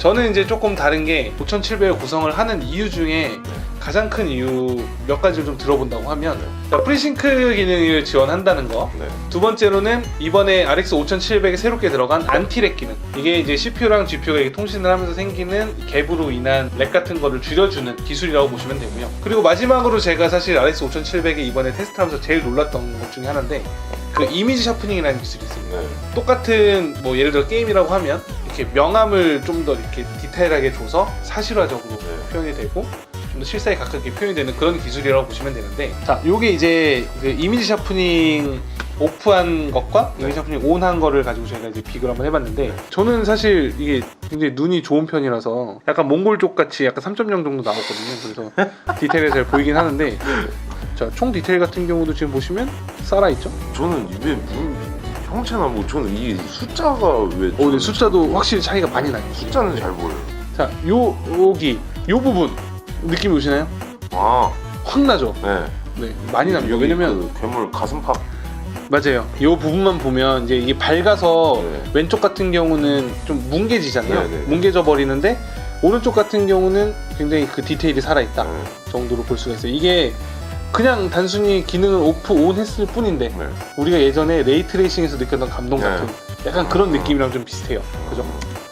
저는 이제 조금 다른 게 5700을 구성을 하는 이유 중에 가장 큰 이유 몇 가지를 좀 들어본다고 하면 자, 프리싱크 기능을 지원한다는 거. 네. 두 번째로는 이번에 RX 5700에 새롭게 들어간 안티렉 기능. 이게 이제 CPU랑 GPU가 통신을 하면서 생기는 갭으로 인한 렉 같은 거를 줄여주는 기술이라고 보시면 되고요. 그리고 마지막으로 제가 사실 RX 5700에 이번에 테스트하면서 제일 놀랐던 것 중에 하나인데 그 이미지 샤프닝이라는 기술이 있습니다. 네. 똑같은 뭐 예를 들어 게임이라고 하면 이렇게 명암을 좀 더 이렇게 디테일하게 줘서 사실화적으로 네. 표현이 되고 좀 더 실사에 가깝게 표현이 되는 그런 기술이라고 보시면 되는데 자 요게 이제 그 이미지 샤프닝 오프한 것과 네. 이미지 샤프닝 온한 거를 가지고 저희가 이제 비교를 한번 해봤는데 저는 사실 이게 굉장히 눈이 좋은 편이라서 약간 몽골 쪽 같이 약간 3.0 정도 나왔거든요 그래서 디테일이 잘 보이긴 하는데 자 총 디테일 같은 경우도 지금 보시면 살아있죠 저는 왜 문, 형체나 뭐 저는 이 숫자가 왜 어, 근데 숫자도 확실히 차이가 많이 나요 숫자는 잘 보여요. 자, 요 여기 요 부분 느낌 오시나요? 아, 확 나죠. 네. 네, 많이 납니다. 여기 왜냐면 그 괴물 가슴팍 맞아요. 요 부분만 보면 이제 이게 밝아서 네. 왼쪽 같은 경우는 좀 뭉개지잖아요. 네, 네. 뭉개져 버리는데 오른쪽 같은 경우는 굉장히 그 디테일이 살아 있다 네. 정도로 볼 수가 있어요. 이게 그냥 단순히 기능을 오프 온 했을 뿐인데 네. 우리가 예전에 레이트레이싱에서 느꼈던 감동 네. 같은 약간 그런 느낌이랑 좀 비슷해요. 그죠?